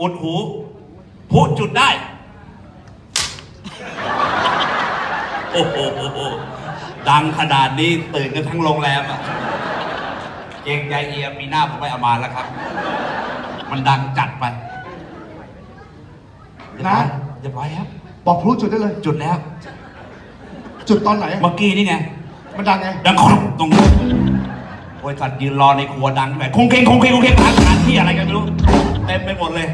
อุดหูพูดจุดได้ โอ้โหดังขนาดนี้ตื่นกันทั้งโรงแรมอะเกรงใจเอียมีหน้าผมไม่เอามาแล้วครับ มันดังจัดไปเรียบร้อยเรียบร้อยครับ บอกพลุจุดได้เลย จุดแล้ว จุดตอนไหน เมื่อกี้นี่ไง มันดังไง ดังครุบตรงนี้บริษัทยืนรอในครัวดังแบบคงเคงคงเคงคงเคงร้านอาหารที่อะไรกันไม่รู้ เต็มไปหมดเลย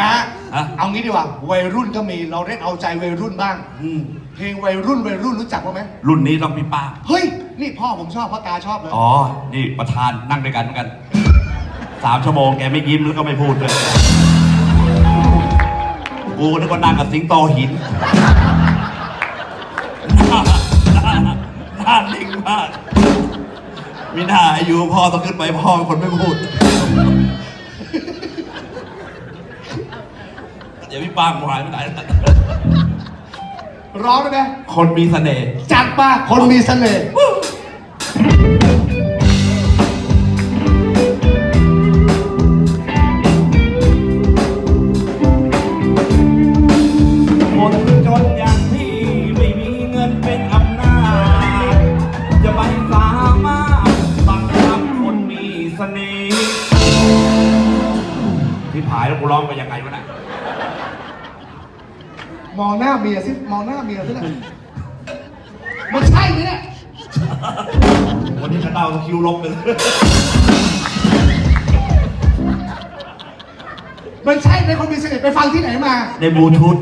นะฮะ เอางี้ดีกว่าวัยรุ่นก็มีเราเล่นเอาใจวัยรุ่นบ้าง อืมเพลงวัยรุ่นวัยรุ่นรู้จักบ้างไหมรุ่นนี้ต้องพี่ป้า เฮ้ย นี่พ่อผมชอบพ่อตาชอบเลยอ๋อ นี่ประธานนั่งด้วยกันเหมือนกัน สามชั่วโมงแกไม่ยิ้มแล้วก็ไม่พูดเลย กูนึกว่านั่งกับสิงโตหิน หน้าหน้าหน้านิ่งมาก มีหน้าอายุพ่อต้องขึ้นไปพ่อเป็นคนไม่พูด ดี๋ยวพี่ป้างหายไปไหนแล้วร้องได้ไหมคนมีเสน่ห์จัดมาคนมีเสน่ห์คนจนอย่างพี่ไม่มีเงินเป็นอำนาจ จะไม่สามารถบังคับคนมีเสน่ห์ที่ผายแล้วกูร้องไปยังไงวะน่ะ มองหน้าเมียสิมองหน้าเมียสินะมันใช่ไหมเนี่ยวันนี้จะเดาคิวลบไปเลยมันใช่ไหมคนมีเสน่ห์ไปฟังที่ไหนมา ในบลูทูธ